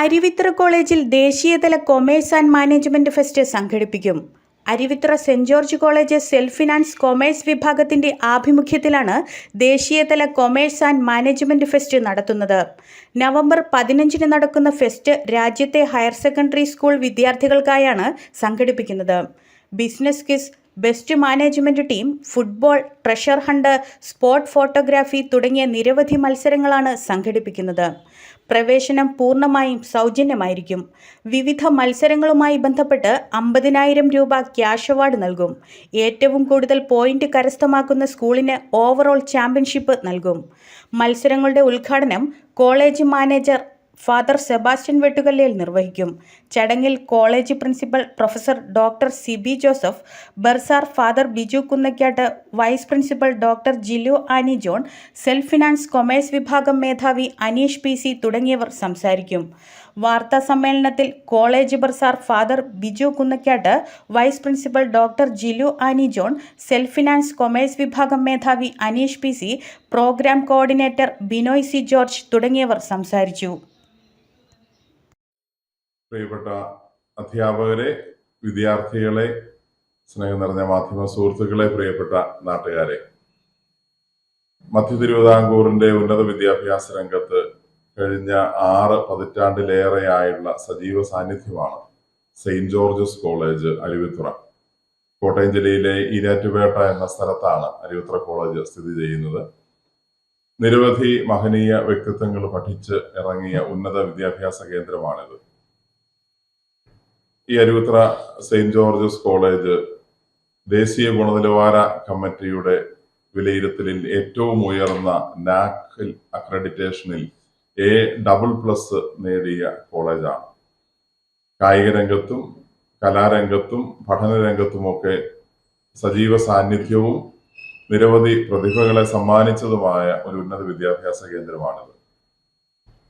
അരുവിത്ര കോളേജിൽ ദേശീയതല commerce and management fest സംഘടിപ്പിക്കും. Aruvithura Saint George college self finance commerce വിഭാഗത്തിന്റെ ആഭിമുഖ്യത്തിലാണ് ദേശീയതല കൊമേഴ്സ് ആൻഡ് മാനേജ്മെന്റ് ഫെസ്റ്റ് നടത്തുന്നത്. നവംബർ പതിനഞ്ചിന് നടക്കുന്ന ഫെസ്റ്റ് രാജ്യത്തെ ഹയർ സെക്കൻഡറി സ്കൂൾ വിദ്യാർത്ഥികൾക്കായാണ് സംഘടിപ്പിക്കുന്നത്. Business quiz best management team football treasure hunt spot photography തുടങ്ങിയ നിരവധി മത്സരങ്ങളാണ് സംഘടിപ്പിക്കുന്നത്. പ്രവേശനം പൂർണമായും സൗജന്യമായിരിക്കും. വിവിധ മത്സരങ്ങളുമായി ബന്ധപ്പെട്ട് അമ്പതിനായിരം രൂപ ക്യാഷ് അവാർഡ് നൽകും. ഏറ്റവും കൂടുതൽ പോയിന്റ് കരസ്ഥമാക്കുന്ന സ്കൂളിന് ഓവറോൾ ചാമ്പ്യൻഷിപ്പ് നൽകും. മത്സരങ്ങളുടെ ഉദ്ഘാടനം college manager father Sebastian Vettukallayil നിർവഹിക്കും. ചടങ്ങിൽ college principal professor doctor C B Joseph bursar father Biju Kunnakkattu vice principal doctor Jilu Annie John self finance commerce വിഭാഗം മേധാവി അനീഷ് പി സി തുടങ്ങിയവർ സംസാരിക്കും. വാർത്താ സമ്മേളനത്തിൽ college bursar father Biju Kunnakkattu vice principal doctor Jilu Annie John self finance commerce വിഭാഗം മേധാവി Aneesh P C program coordinator Binoy C George തുടങ്ങിയവർ സംസാരിച്ചു. പ്രിയപ്പെട്ട അധ്യാപകരെ വിദ്യാർത്ഥികളെ സ്നേഹം നിറഞ്ഞ മാധ്യമ സുഹൃത്തുക്കളെ പ്രിയപ്പെട്ട നാട്ടുകാരെ. മധ്യ തിരുവിതാംകൂറിന്റെ ഉന്നത വിദ്യാഭ്യാസ രംഗത്ത് കഴിഞ്ഞ ആറ് പതിറ്റാണ്ടിലേറെയായുള്ള സജീവ സാന്നിധ്യമാണ് Saint George's college Aruvithura. Kottayam ജില്ലയിലെ ഈരാറ്റുപേട്ട എന്ന സ്ഥലത്താണ് അരുവിത്തുറ കോളേജ് സ്ഥിതി ചെയ്യുന്നത്. നിരവധി മഹനീയ വ്യക്തിത്വങ്ങൾ പഠിച്ച് ഇറങ്ങിയ ഉന്നത വിദ്യാഭ്യാസ കേന്ദ്രമാണിത്. ഈ അരുവിത്ര സെയിന്റ് ജോർജസ് കോളേജ് ദേശീയ ഗുണനിലവാര കമ്മിറ്റിയുടെ വിലയിരുത്തലിൽ ഏറ്റവും ഉയർന്ന നാക് അക്രഡിറ്റേഷനിൽ എ ഡബിൾ പ്ലസ് നേടിയ കോളേജാണ്. കായിക രംഗത്തും കലാരംഗത്തും പഠന രംഗത്തുമൊക്കെ സജീവ സാന്നിധ്യവും നിരവധി പ്രതിഭകളെ സമ്മാനിച്ചതുമായ ഒരു ഉന്നത വിദ്യാഭ്യാസ കേന്ദ്രമാണിത്.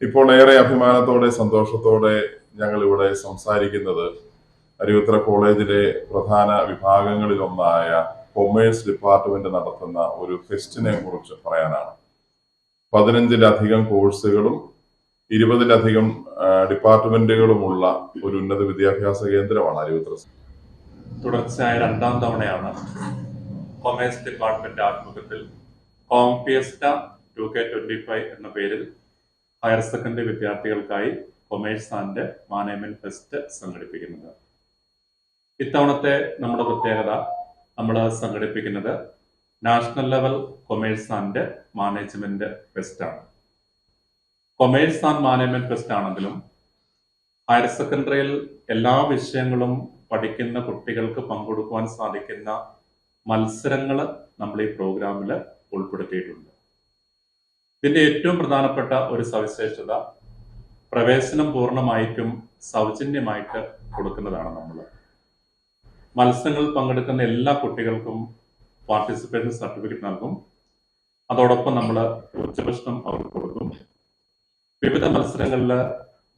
ഇപ്പോൾ ഏറെ അഭിമാനത്തോടെ സന്തോഷത്തോടെ ഞങ്ങൾ ഇവിടെ സംസാരിക്കുന്നത് അരുവിത്ര കോളേജിലെ പ്രധാന വിഭാഗങ്ങളിലൊന്നായ കൊമേഴ്സ് ഡിപ്പാർട്ട്മെന്റ് നടത്തുന്ന ഒരു ഫെസ്റ്റിനെ കുറിച്ച് പറയാനാണ്. പതിനഞ്ചിലധികം കോഴ്സുകളും ഇരുപതിലധികം ഡിപ്പാർട്ട്മെന്റുകളുമുള്ള ഒരു ഉന്നത വിദ്യാഭ്യാസ കേന്ദ്രമാണ് അരുവിത്ര. തുടർച്ചയായ രണ്ടാം തവണയാണ് കൊമേഴ്സ് ഡിപ്പാർട്ട്മെന്റ് ആഭിമുഖ്യത്തിൽ കോംപിയസ്റ്റ ടു കെ ട്വന്റി ഫൈവ് എന്ന പേരിൽ ഹയർ സെക്കൻഡറി വിദ്യാർത്ഥികൾക്കായി കൊമേഴ്സ് ആൻഡ് മാനേജ്മെന്റ് ഫെസ്റ്റ് സംഘടിപ്പിക്കുന്നത്. ഇത്തവണത്തെ നമ്മുടെ പ്രത്യേകത നമ്മൾ സംഘടിപ്പിക്കുന്നത് national level commerce and management fest ആണ്. കൊമേഴ്സ് ആൻഡ് മാനേജ്മെന്റ് ഫെസ്റ്റ് ആണെങ്കിലും ഹയർ സെക്കൻഡറിയിൽ എല്ലാ വിഷയങ്ങളും പഠിക്കുന്ന കുട്ടികൾക്ക് പങ്കെടുക്കുവാൻ സാധിക്കുന്ന മത്സരങ്ങൾ നമ്മൾ ഈ പ്രോഗ്രാമിൽ ഉൾപ്പെടുത്തിയിട്ടുണ്ട്. ഇതിന്റെ ഏറ്റവും പ്രധാനപ്പെട്ട ഒരു സവിശേഷത പ്രവേശനം പൂർണമായിട്ടും സൗജന്യമായിട്ട് കൊടുക്കുന്നതാണ് നമ്മൾ മത്സരങ്ങളിൽ പങ്കെടുക്കുന്ന എല്ലാ കുട്ടികൾക്കും പാർട്ടിസിപ്പേഷൻ സർട്ടിഫിക്കറ്റ് നൽകും. അതോടൊപ്പം നമ്മൾ ഉച്ചഭക്ഷണം അവർക്ക് കൊടുക്കും. വിവിധ മത്സരങ്ങളിൽ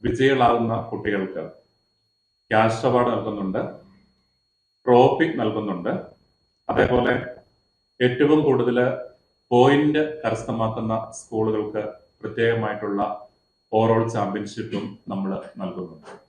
വിജയികളാകുന്ന കുട്ടികൾക്ക് ക്യാഷ് അവാർഡ് നൽകുന്നുണ്ട്. ട്രോഫി നൽകുന്നുണ്ട്. അതേപോലെ ഏറ്റവും കൂടുതൽ പോയിന്റ് കരസ്ഥമാക്കുന്ന സ്കൂളുകൾക്ക് പ്രത്യേകമായിട്ടുള്ള ഓവറോൾ ചാമ്പ്യൻഷിപ്പും നമ്മൾ നൽകുന്നുണ്ട്.